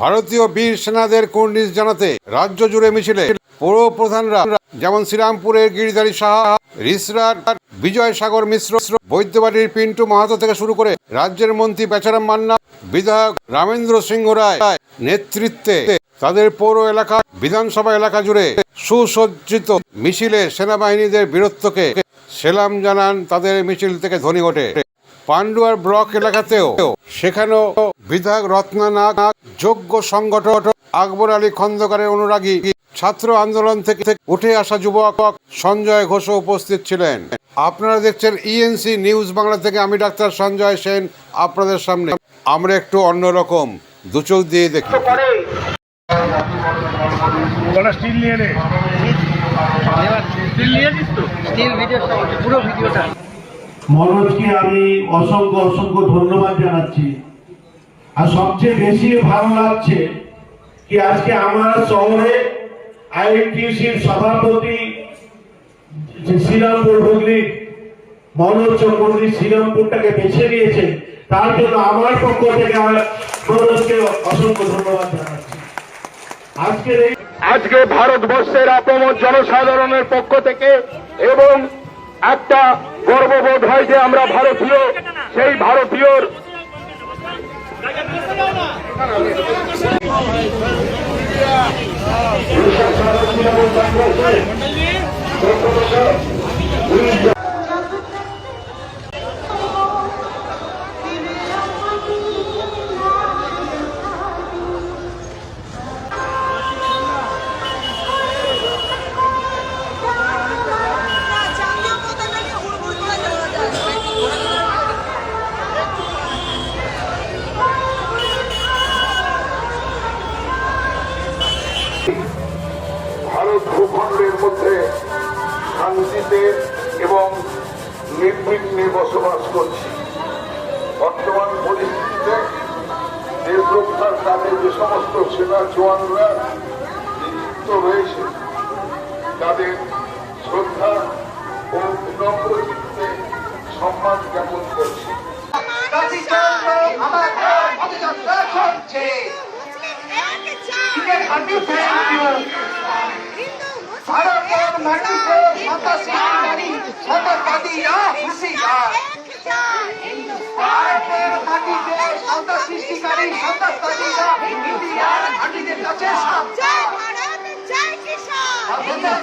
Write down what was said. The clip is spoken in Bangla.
ভারতীয় বীর সেনাদের কুর্নিশ জানাতে রাজ্য জুড়ে মিছিলে পৌর প্রধানরা, যেমন শ্রীরামপুরের গিরিধারী সাহা, রিসরার বিজয় সাগর মিশ্র, বৈদ্যবাড়ির পিন্টু মাহাতো থেকে শুরু করে রাজ্যের মন্ত্রী বেচারাম মান্না, বিধায়ক রামেন্দ্র সিংহ রায় নেতৃত্বে তাদের পৌর এলাকা, বিধানসভা এলাকা জুড়ে সুসজ্জিত মিছিলে সেনাবাহিনীদের বীরত্বকে সেলাম জানান তাদের মিছিল থেকে ধ্বনি ওঠে। পান্ডুয়ার ব্লক এলাকাতেও সেখানেও বিধায়ক রত্না নাগ যোগ্য সংগঠক আকবর আলী খন্দকারের অনুরাগী ছাত্র আন্দোলন থেকে উঠে আসা যুবক সঞ্জয় ঘোষ উপস্থিত ছিলেন। আপনারা দেখছেন ইএনসি নিউজ বাংলা থেকে আমি ডাক্তার সঞ্জয় সেন আপনাদের সামনে। আমরা একটু অন্যরকম দু চোখ দিয়ে দেখি। করে স্টিল নিয়ে নে। স্টিল নিয়ে তো। স্টিল ভিডিওটা পুরো ভিডিওটা মনোজকে আমি অসংখ্য অসংখ্য ধন্যবাদ জানাচ্ছি। আর সবচেয়ে বেশি ভালো লাগছে কি আজকে আমার শহরে আইটিসির সভাপতি শ্রীরামপুর হুগলি, মনোজ চক্রবর্তী শ্রীরামপুরটাকে বেছে নিয়েছেন তার জন্য আমার পক্ষ থেকে মনোজকে অসংখ্য ধন্যবাদ জানাচ্ছি। আজকের এই আজকে ভারতবর্ষের আপমর জনসাধারণের পক্ষ থেকে এবং একটা গর্ববোধ হয় যে আমরা ভারতীয়, সেই ভারতীয়র যায় ভারত ভূখণ্ডের মধ্যে শান্তিতে এবং নির্বিঘ্নে বসবাস করছি। বর্তমান পরিস্থিতিতে রক্ষার কাজে যে সমস্ত সেনা জওয়ানরা নিযুক্ত রয়েছে, তাদের শ্রদ্ধা ও বিনম্র চিত্তে সম্মান জ্ঞাপন করছি। ভারতের মাটিতে সৃষ্টিকারী শত পাদিরা হুঁশিয়ার ভারতের মাটিতে শত সৃষ্টিকারী পাদিরা ইন্ডিয়ার মাটিতে কাছে আমাদের